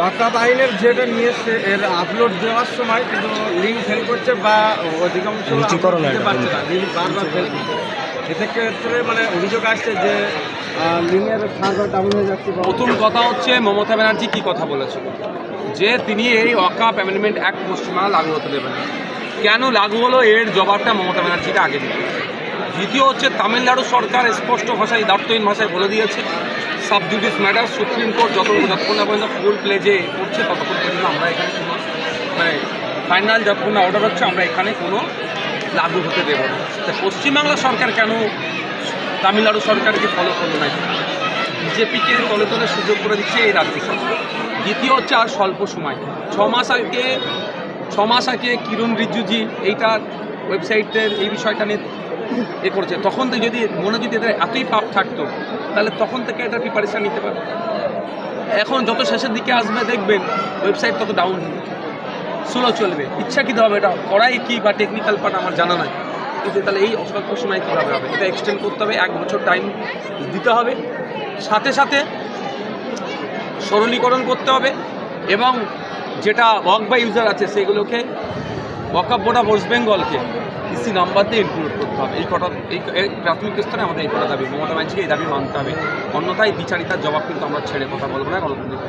ওয়াকাব আইনের যেটা নিয়ে এসছে এর আপলোড দেওয়ার সময় কিন্তু লিঙ্ক ফেল করছে বা অধিকাংশ রুচিকরণ upload দিতে পারছে না। লিঙ্ক বারবার ফেল করছে। সেক্ষেত্রে মানে অভিযোগ আসছে যে লিঙ্কের ডাউন হয়ে যাচ্ছে প্রথম কথা হচ্ছে মমতা ব্যানার্জি কি কথা বলেছিল যে তিনি এই অকাপ অ্যামেন্ডমেন্ট অ্যাক্ট পশ্চিমবাংলা লাগু হতে দেবেন কেন লাগু হলো? এর জবাবটা মমতা ব্যানার্জিকে আগে দিতে দ্বিতীয় হচ্ছে তামিলনাড়ু সরকার স্পষ্ট ভাষায় দার্থহীন ভাষায় বলে দিয়েছে। Sub judice matter, supreme court যত যতক্ষণ না পর্যন্ত ফুল প্লেজে করছে, ততক্ষণ পর্যন্ত আমরা এখানে কোনো মানে ফাইনাল যতক্ষণ না অর্ডার হচ্ছে, আমরা এখানে কোনো লাগু হতে দেবো না। পশ্চিমবাংলা সরকার কেন তামিলনাড়ু সরকারকে ফলো করল না? বিজেপিকে তলে তলে সুযোগ করে দিচ্ছে এই রাজ্য সরকার। দ্বিতীয় হচ্ছে আর স্বল্প সময়। ছ মাস আগে, ছ মাস আগে কিরণ রিজিজুজি এইটার ওয়েবসাইটের এই বিষয়টা নিয়ে এ করেছে। তখন থেকে যদি মনে যদি এদের এতই পাপ থাকতো, তাহলে তখন থেকে এটা প্রিপারেশান নিতে পারবে? এখন যত শেষের দিকে আসবে, দেখবেন ওয়েবসাইট তত ডাউন স্লো চলবে। ইচ্ছাকৃতভাবে এটা? করাই কি বা টেকনিক্যাল পার্ট আমার জানা নাই। কিন্তু তাহলে এই অস্বল্প সময় কীভাবে হবে? এটা এক্সটেন্ড করতে হবে, এক বছর টাইম দিতে হবে। সাথে সাথে সরলীকরণ করতে হবে এবং যেটা ওয়াক বাই ইউজার আছে, সেগুলোকে ওয়াকআপ বোর্ড অফ ওয়েস্ট বেঙ্গলকে ইসি নাম্বার দিয়ে ইনক্লুড করতে হবে। এই কটা এই প্রাথমিক স্তরে আমাদের এই কটা দাবি, মমতা ব্যানার্জিকে এই দাবি মানতে হবে। অন্যথায় বিচারিতার জবাব কিন্তু আমরা ছেড়ে কথা বলব না গণতন্ত্রের